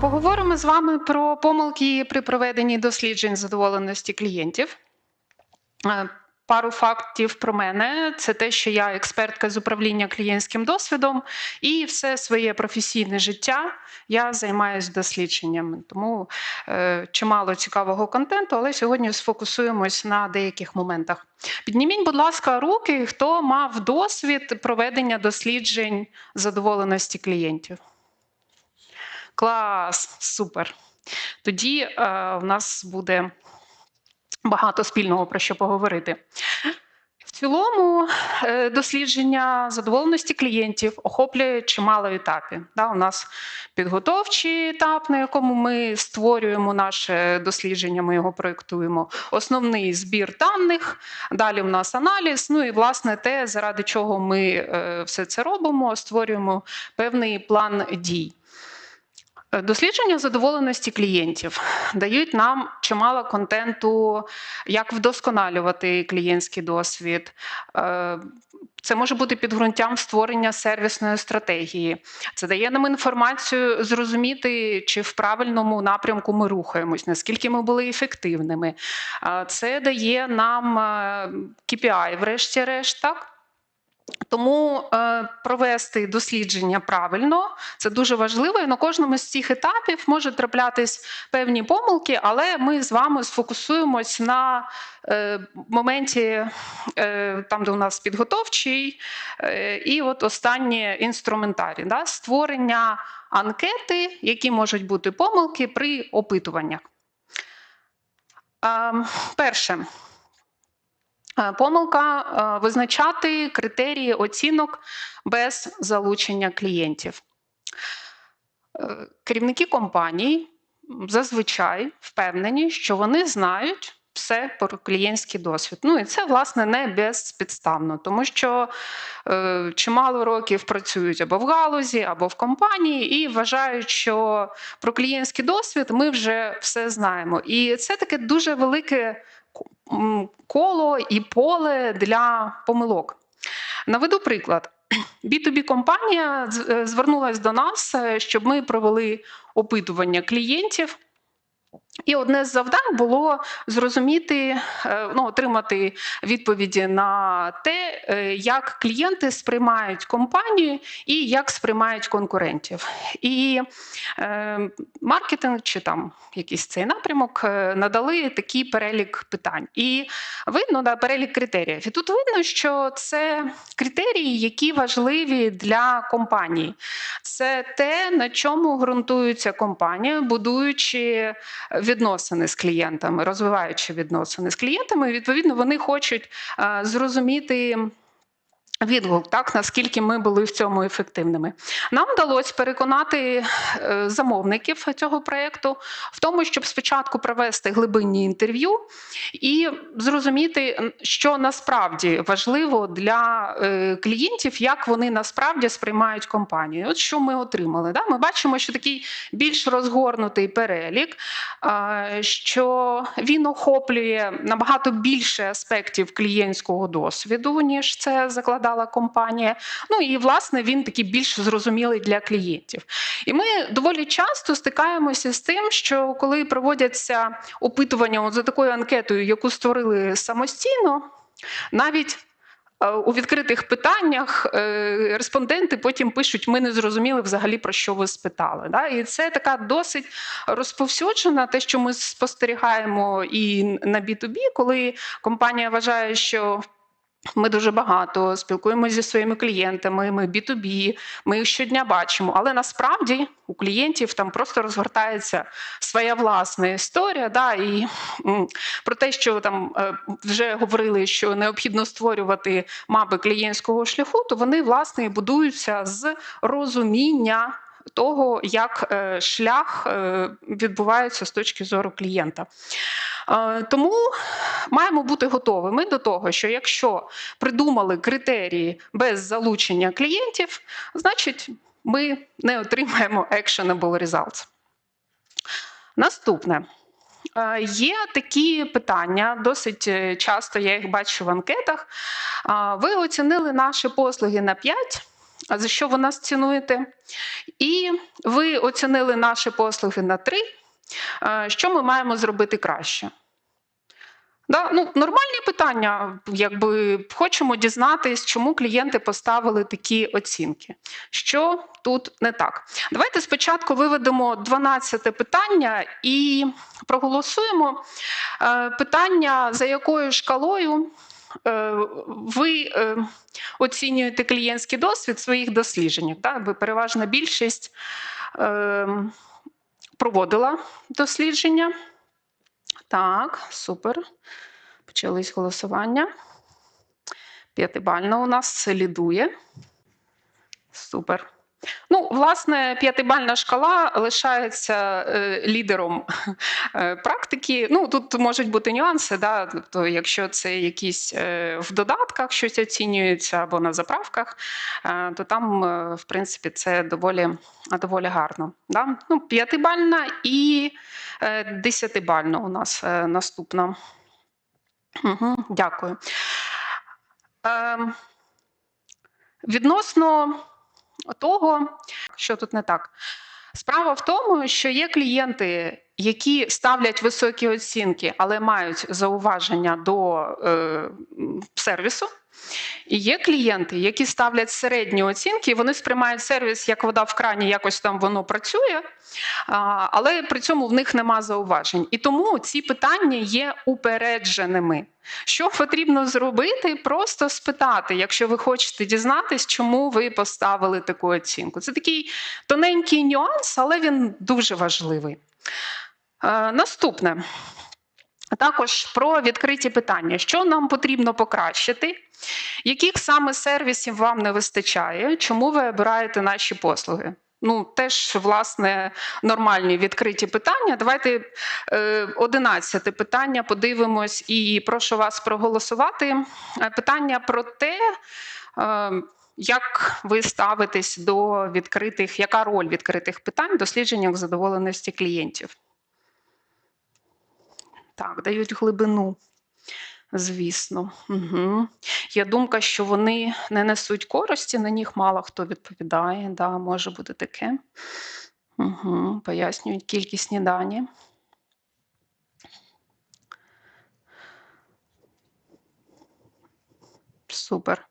Поговоримо з вами про помилки при проведенні досліджень задоволеності клієнтів. Е, Пару фактів про мене: це те, що я експертка з управління клієнтським досвідом, і все своє професійне життя я займаюся дослідженнями. Тому е, чимало цікавого контенту, але сьогодні сфокусуємось на деяких моментах. Підніміть, будь ласка, руки, хто мав досвід проведення досліджень задоволеності клієнтів. Клас, супер. Тоді е, в нас буде багато спільного про що поговорити. В цілому, е, дослідження задоволеності клієнтів охоплює чимало етапів. Да, у нас підготовчий етап, на якому ми створюємо наше дослідження, ми його проєктуємо. Основний збір даних, далі у нас аналіз. Ну і власне те, заради чого ми е, все це робимо, створюємо певний план дій. Е, Дослідження задоволеності клієнтів дають нам чимало контенту, як вдосконалювати клієнтський досвід. Е, Це може бути підґрунтям створення сервісної стратегії. Це дає нам інформацію зрозуміти, чи в правильному напрямку ми рухаємось, наскільки ми були ефективними. Е, Це дає нам е, KPI, врешті-решт, так? Тому е, провести дослідження правильно це дуже важливо. І на кожному з цих етапів може траплятись певні помилки, але ми з вами сфокусуємось на е, моменті, е, там, де у нас підготовчий, і от останнє інструментарій, да, створення анкети, які можуть бути помилки при опитуваннях. Е, перше. Е, Помилка е, визначати критерії оцінок без залучення клієнтів. Е, Керівники компаній зазвичай впевнені, що вони знають все про клієнтський досвід. Ну і це, власне, не безпідставно, тому що е, чимало років працюють або в галузі, або в компанії, і вважають, що про клієнтський досвід ми вже все знаємо. І це таке дуже велике коло і поле для помилок. Наведу приклад. B2B компанія звернулася до нас, е, щоб ми провели опитування клієнтів. І одне з завдань було зрозуміти, е, ну, отримати відповіді на те, е, як клієнти сприймають компанію і як сприймають конкурентів. І е, маркетинг чи там якийсь цей напрямок е, надали такий перелік питань. І видно да, перелік критеріїв. І тут видно, що це критерії, які важливі для компанії. Це те, на чому ґрунтується компанія, будуючи відносини з клієнтами, розвиваючи відносини з клієнтами. Відповідно, вони хочуть е, зрозуміти. Відгук, так наскільки ми були в цьому ефективними, нам вдалося переконати е, замовників цього проєкту в тому, щоб спочатку провести глибинні інтерв'ю і зрозуміти, що насправді важливо для е, клієнтів, як вони насправді сприймають компанію. От що ми отримали. Да? Ми бачимо, що такий більш розгорнутий перелік, що він охоплює набагато більше аспектів клієнтського досвіду, ніж це закладає дала компанія. Ну і власне він такий більш зрозумілий для клієнтів. І ми доволі часто стикаємося з тим, що коли проводяться опитування за такою анкетою, яку створили самостійно, навіть е, у відкритих питаннях е, респонденти потім пишуть: ми не зрозуміли взагалі про що ви спитали. І це така досить розповсюджена, те, що ми спостерігаємо і на B2B, коли компанія вважає, що ми дуже багато спілкуємося зі своїми клієнтами. Ми B2B, ми їх щодня бачимо. Але насправді у клієнтів там просто розгортається своя власна історія. Да, І про те, що там е, вже говорили, що необхідно створювати мапи клієнтського шляху, то вони власне будуються з розуміння. Того, як е, шлях е, відбувається з точки зору клієнта. Тому маємо бути готовими до того, що якщо придумали критерії без залучення клієнтів, значить ми не отримаємо actionable results. Наступне. Е, Є такі питання, досить е, часто я їх бачу в анкетах. Ви оцінили наші послуги на 5, за що ви нас цінуєте. І ви оцінили наші послуги на 3. Е, Що ми маємо зробити краще? Да, ну, нормальні питання, якби хочемо дізнатись, чому клієнти поставили такі оцінки. Що тут не так? Давайте спочатку виведемо 12 питання і проголосуємо Е, питання, за якою шкалою е, ви е, оцінюєте клієнтський досвід своїх дослідженнях. Так? Переважна більшість е, проводила дослідження. Так, супер. Почались голосування. П'ятибально у нас це лідує. Супер. Ну, власне, п'ятибальна шкала лишається е, лідером е, практики. Ну, тут можуть бути нюанси, да? тобто, якщо це якісь е, в додатках щось оцінюється або на заправках, е, то там, е, в принципі, це доволі, доволі гарно. Да? Ну, п'ятибальна і е, десятибальна у нас е, наступна. Угу, дякую. Ем, відносно того, що тут не так. Справа в тому, що є клієнти, які ставлять високі оцінки, але мають зауваження до е, сервісу. І є клієнти, які ставлять середні оцінки, і вони сприймають сервіс як вода в крані, якось там воно працює, але при цьому в них нема зауважень. І тому ці питання є упередженими. Що потрібно зробити? Просто спитати, якщо ви хочете дізнатись, чому ви поставили таку оцінку. Це такий тоненький нюанс, але він дуже важливий. Е, наступне. Також про відкриті питання, що нам потрібно покращити, яких саме сервісів вам не вистачає, чому ви обираєте наші послуги? Ну, теж, власне, нормальні відкриті питання. Давайте е, 11 питання подивимось і прошу вас проголосувати. Е, Питання про те, як ви ставитесь до відкритих, яка роль відкритих питань в дослідженнях задоволеності клієнтів? Так, дають глибину, звісно. Угу. Є думка, що вони не несуть користі, на них мало хто відповідає. Да, може бути таке. Угу. Пояснюють кількісні дані. Супер.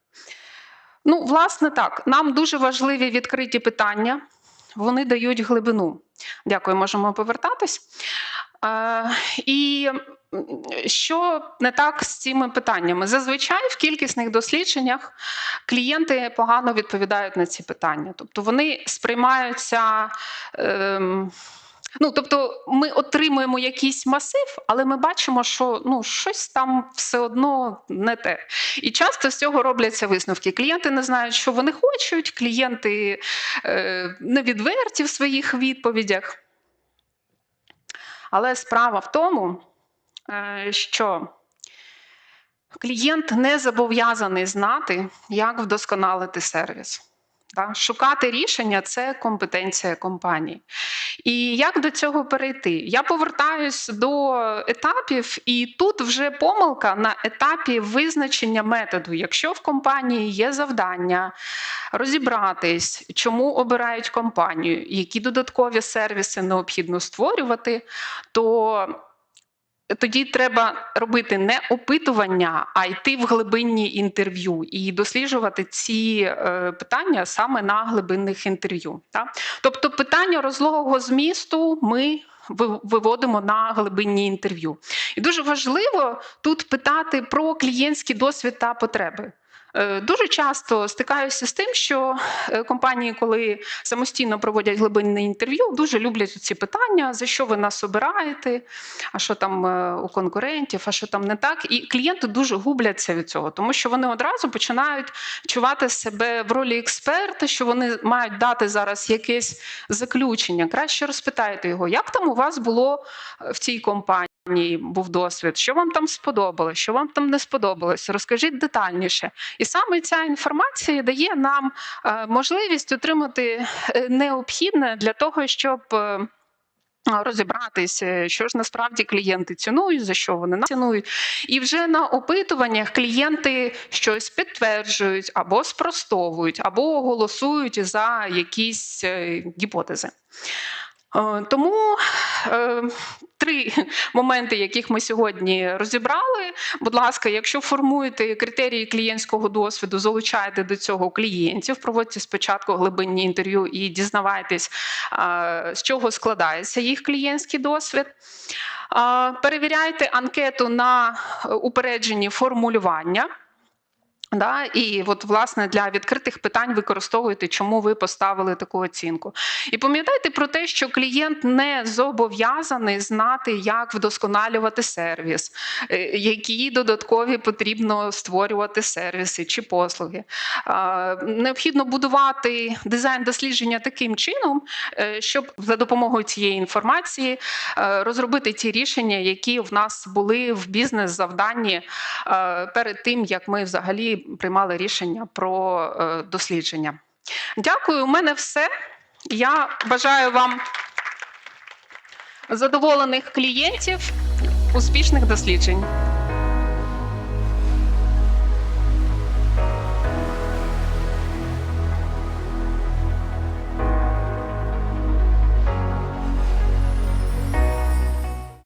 Ну, власне, так. Нам дуже важливі відкриті питання. Вони дають глибину. Дякую, можемо повертатись. І що не так з цими питаннями? Зазвичай в кількісних дослідженнях клієнти погано відповідають на ці питання. Тобто вони сприймаються. Ем, Ну, тобто, ми отримуємо якийсь масив, але ми бачимо, що ну щось там все одно не те. І часто з цього робляться висновки. Клієнти не знають, що вони хочуть, клієнти е, не відверті в своїх відповідях. Але справа в тому, е, що клієнт не зобов'язаний знати, як вдосконалити сервіс. Так? Шукати рішення це компетенція компанії. І як до цього перейти? Я повертаюсь до етапів, і тут вже помилка на етапі визначення методу. Якщо в компанії є завдання розібратись, чому обирають компанію, які додаткові сервіси необхідно створювати, то тоді треба робити не опитування, а йти в глибинні інтерв'ю і досліджувати ці е, питання саме на глибинних інтерв'ю. Тобто, питання розлогого змісту ми ви- виводимо на глибинні інтерв'ю. І дуже важливо тут питати про клієнтський досвід та потреби. Е, Дуже часто стикаюся з тим, що е, компанії, коли самостійно проводять глибинне інтерв'ю, дуже люблять ці питання: за що ви нас обираєте, а що там е, у конкурентів, а що там не так. І клієнти дуже губляться від цього, тому що вони одразу починають чувати себе в ролі експерта, що вони мають дати зараз якесь заключення. Краще розпитайте його, як там у вас було в цій компанії. Був досвід, що вам там сподобалось, що вам там не сподобалось, розкажіть детальніше. І саме ця інформація дає нам е, можливість отримати е, необхідне для того, щоб е, розібратися, що ж насправді клієнти цінують, за що вони цінують. І вже на опитуваннях клієнти щось підтверджують або спростовують, або голосують за якісь гіпотези. Тому три моменти, яких ми сьогодні розібрали. Будь ласка, якщо формуєте критерії клієнтського досвіду, залучайте до цього клієнтів, проводьте спочатку глибинні інтерв'ю і дізнавайтесь, з чого складається їх клієнтський досвід. Перевіряйте анкету на е, упереджені формулювання. Да, і от власне для відкритих питань використовуйте, чому ви поставили таку оцінку. І пам'ятайте про те, що клієнт не зобов'язаний знати, як вдосконалювати сервіс, е, які додаткові потрібно створювати сервіси чи послуги. Необхідно будувати дизайн дослідження таким чином, е, щоб за допомогою цієї інформації е, розробити ті рішення, які в нас були в бізнес-завданні перед тим, як ми взагалі приймали рішення про е, дослідження. Дякую, у мене все. Я бажаю вам задоволених клієнтів, успішних досліджень.